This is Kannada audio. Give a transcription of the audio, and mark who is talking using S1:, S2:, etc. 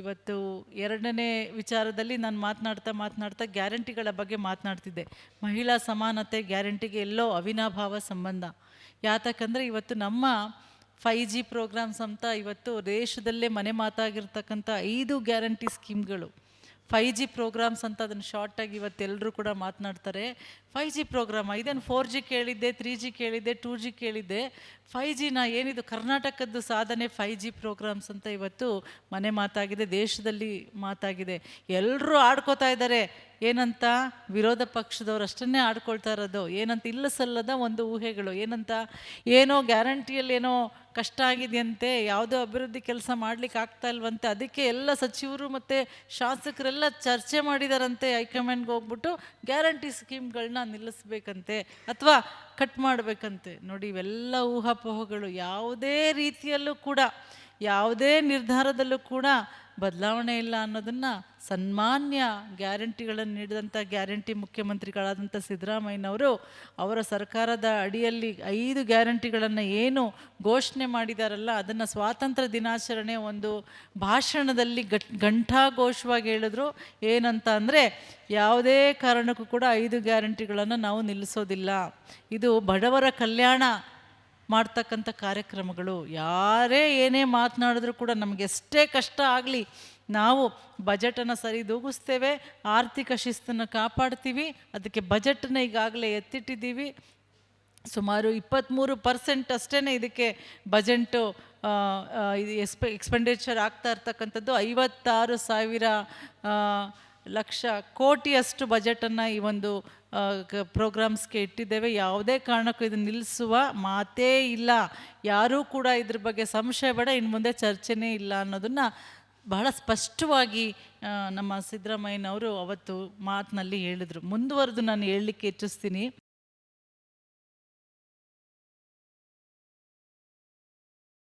S1: ಇವತ್ತು ಎರಡನೇ ವಿಚಾರದಲ್ಲಿ ನಾನು ಮಾತನಾಡ್ತಾ ಮಾತನಾಡ್ತಾ ಗ್ಯಾರಂಟಿಗಳ ಬಗ್ಗೆ ಮಾತನಾಡ್ತಿದ್ದೆ. ಮಹಿಳಾ ಸಮಾನತೆ ಗ್ಯಾರಂಟಿಗೆ ಎಲ್ಲೋ ಅವಿನಾಭಾವ ಸಂಬಂಧ. ಯಾತಕ್ಕಂದರೆ ಇವತ್ತು ನಮ್ಮ ಫೈ ಜಿ ಪ್ರೋಗ್ರಾಮ್ಸ್ ಅಂತ ಇವತ್ತು ದೇಶದಲ್ಲೇ ಮನೆ ಮಾತಾಗಿರ್ತಕ್ಕಂಥ ಐದು ಗ್ಯಾರಂಟಿ ಸ್ಕೀಮ್ಗಳು ಫೈ ಜಿ ಪ್ರೋಗ್ರಾಮ್ಸ್ ಅಂತ ಅದನ್ನು ಶಾರ್ಟಾಗಿ ಇವತ್ತೆಲ್ಲರೂ ಕೂಡ ಮಾತನಾಡ್ತಾರೆ. ಫೈ ಜಿ ಪ್ರೋಗ್ರಾಮ ಇದೇನು ಫೋರ್ ಜಿ ಕೇಳಿದ್ದೆ ತ್ರೀ ಜಿ ಕೇಳಿದ್ದೆ ಟೂ ಜಿ ಕೇಳಿದ್ದೆ. ಫೈ ಜಿನ ಏನಿದು ಕರ್ನಾಟಕದ್ದು ಸಾಧನೆ ಫೈ ಜಿ ಪ್ರೋಗ್ರಾಮ್ಸ್ ಅಂತ ಇವತ್ತು ಮನೆ ಮಾತಾಗಿದೆ, ದೇಶದಲ್ಲಿ ಮಾತಾಗಿದೆ. ಎಲ್ಲರೂ ಆಡ್ಕೋತಾ ಇದ್ದಾರೆ. ಏನಂತ ವಿರೋಧ ಪಕ್ಷದವ್ರು ಅಷ್ಟನ್ನೇ ಆಡ್ಕೊಳ್ತಾ ಇರೋದು, ಏನಂತ ಇಲ್ಲ ಸಲ್ಲದ ಒಂದು ಊಹೆಗಳು, ಏನಂತ ಏನೋ ಗ್ಯಾರಂಟಿಯಲ್ಲಿ ಏನೋ ಕಷ್ಟ ಆಗಿದೆಯಂತೆ, ಯಾವುದೋ ಅಭಿವೃದ್ಧಿ ಕೆಲಸ ಮಾಡ್ಲಿಕ್ಕೆ ಆಗ್ತಾ ಇಲ್ವಂತೆ, ಅದಕ್ಕೆ ಎಲ್ಲ ಸಚಿವರು ಮತ್ತು ಶಾಸಕರೆಲ್ಲ ಚರ್ಚೆ ಮಾಡಿದಾರಂತೆ ಹೈಕಮಾಂಡ್ಗೆ ಹೋಗ್ಬಿಟ್ಟು ಗ್ಯಾರಂಟಿ ಸ್ಕೀಮ್ಗಳನ್ನ ನಿಲ್ಲಿಸ್ಬೇಕಂತೆ ಅಥವಾ ಕಟ್ ಮಾಡಬೇಕಂತೆ. ನೋಡಿ ಇವೆಲ್ಲ ಊಹಾಪೋಹಗಳು ಯಾವುದೇ ರೀತಿಯಲ್ಲೂ ಕೂಡ ಯಾವುದೇ ನಿರ್ಧಾರದಲ್ಲೂ ಕೂಡ ಬದಲಾವಣೆ ಇಲ್ಲ ಅನ್ನೋದನ್ನು ಸನ್ಮಾನ್ಯ ಗ್ಯಾರಂಟಿಗಳನ್ನು ನೀಡಿದಂಥ ಗ್ಯಾರಂಟಿ ಮುಖ್ಯಮಂತ್ರಿಗಳಾದಂಥ ಸಿದ್ದರಾಮಯ್ಯನವರು ಅವರ ಸರ್ಕಾರದ ಅಡಿಯಲ್ಲಿ ಐದು ಗ್ಯಾರಂಟಿಗಳನ್ನು ಏನು ಘೋಷಣೆ ಮಾಡಿದಾರಲ್ಲ, ಅದನ್ನು ಸ್ವಾತಂತ್ರ್ಯ ದಿನಾಚರಣೆ ಒಂದು ಭಾಷಣದಲ್ಲಿ ಗಟ್, ಘಂಟಾಘೋಷವಾಗಿ ಹೇಳಿದ್ರು. ಏನಂತ ಅಂದರೆ ಯಾವುದೇ ಕಾರಣಕ್ಕೂ ಕೂಡ ಐದು ಗ್ಯಾರಂಟಿಗಳನ್ನು ನಾವು ನಿಲ್ಲಿಸೋದಿಲ್ಲ. ಇದು ಬಡವರ ಕಲ್ಯಾಣ ಮಾಡ್ತಕ್ಕಂಥ ಕಾರ್ಯಕ್ರಮಗಳು, ಯಾರೇ ಏನೇ ಮಾತನಾಡಿದ್ರೂ ಕೂಡ ನಮಗೆ ಎಷ್ಟೇ ಕಷ್ಟ ಆಗಲಿ, ನಾವು ಬಜೆಟನ್ನು ಸರಿದೂಗಿಸ್ತೇವೆ, ಆರ್ಥಿಕ ಶಿಸ್ತನ್ನು ಕಾಪಾಡ್ತೀವಿ, ಅದಕ್ಕೆ ಬಜೆಟನ್ನು ಈಗಾಗಲೇ ಎತ್ತಿಟ್ಟಿದ್ದೀವಿ. ಸುಮಾರು ಇಪ್ಪತ್ತ್ಮೂರು ಪರ್ಸೆಂಟ್ ಅಷ್ಟೇ ಇದಕ್ಕೆ ಬಜೆಟು ಇದು ಎಕ್ಸ್ಪೆ ಎಕ್ಸ್ಪೆಂಡಿಚರ್ ಆಗ್ತಾ ಇರ್ತಕ್ಕಂಥದ್ದು. ಐವತ್ತಾರು ಸಾವಿರ ಲಕ್ಷ ಕೋಟಿಯಷ್ಟು ಬಜೆಟನ್ನು ಈ ಒಂದು ಪ್ರೋಗ್ರಾಮ್ಸ್ಗೆ ಇಟ್ಟಿದ್ದೇವೆ. ಯಾವುದೇ ಕಾರಣಕ್ಕೂ ಇದನ್ನು ನಿಲ್ಲಿಸುವ ಮಾತೇ ಇಲ್ಲ. ಯಾರೂ ಕೂಡ ಇದ್ರ ಬಗ್ಗೆ ಸಂಶಯ ಬೇಡ ಇನ್ನು ಮುಂದೆ ಚರ್ಚೆನೇ ಇಲ್ಲ ಅನ್ನೋದನ್ನು ಬಹಳ ಸ್ಪಷ್ಟವಾಗಿ ನಮ್ಮ ಸಿದ್ದರಾಮಯ್ಯನವರು ಅವತ್ತು ಮಾತಿನಲ್ಲಿ ಹೇಳಿದರು. ಮುಂದುವರೆದು ನಾನು ಹೇಳಲಿಕ್ಕೆ ಇಚ್ಛಿಸ್ತೀನಿ.